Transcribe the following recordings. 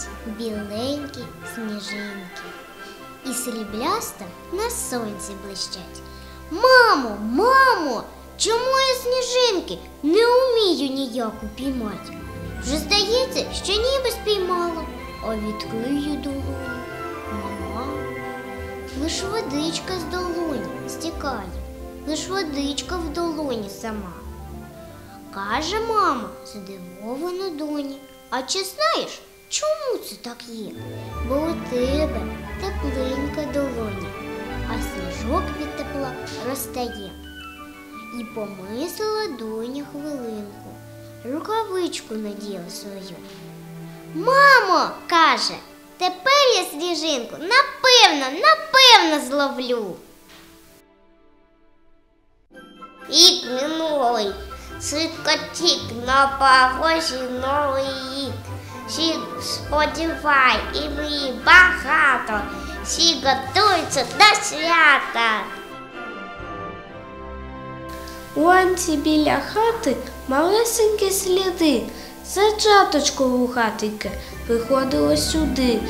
летять біленькі сніжинки. І срібляста на сонці блищать. Мамо, мамо, чому я сніжинки не умію ніяк упіймати? Вже здається, що ніби спіймала, а відкрию долоню. Мама, лиш водичка з долоні стікає, лиш водичка в долоні сама. Каже мама, здивовано доні. А чи знаєш, чому це так є? Бо у тебе тепленька долоня, а сніжок від тепла розтає. І помислила доня хвилинку, рукавичку наділа свою. Мамо, каже, тепер я сніжинку напевно, напевно зловлю. Рік минулий, швидко тік на погожі новий рік. Всі сподівай і мрій багато, всі готуються до свята. У Анці біля хати малесенькі сліди. за Зайчаточко вухатеньке приходило сюди.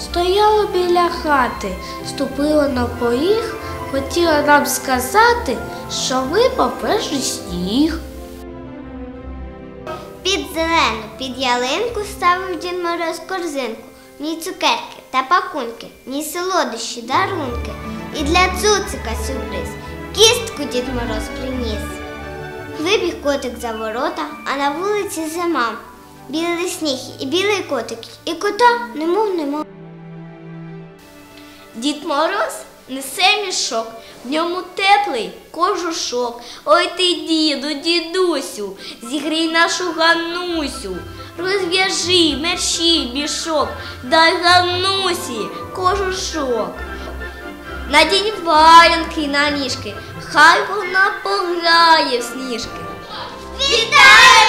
Стояло біля хати, ступило на поріг, хотіла нам сказати, що випав перший сніг. Зелену, під ялинку ставив Дід Мороз корзинку. В ній цукерки та пакунки, в ній солодощі, дарунки. І для цуцика сюрприз. Кістку Дід Мороз приніс. Вибіг котик за ворота, а на вулиці зима. Білий сніг і білий котик, і кота немов нема. Дід Мороз несе мішок, в ньому теплий кожушок. Ой ти, діду, дідусю, зігрій нашу Ганусю. Розв'яжи, мерщій мішок, дай Ганусі кожушок. Надінь валянки на ніжки, хай вона пограє в сніжки. Вітаємо!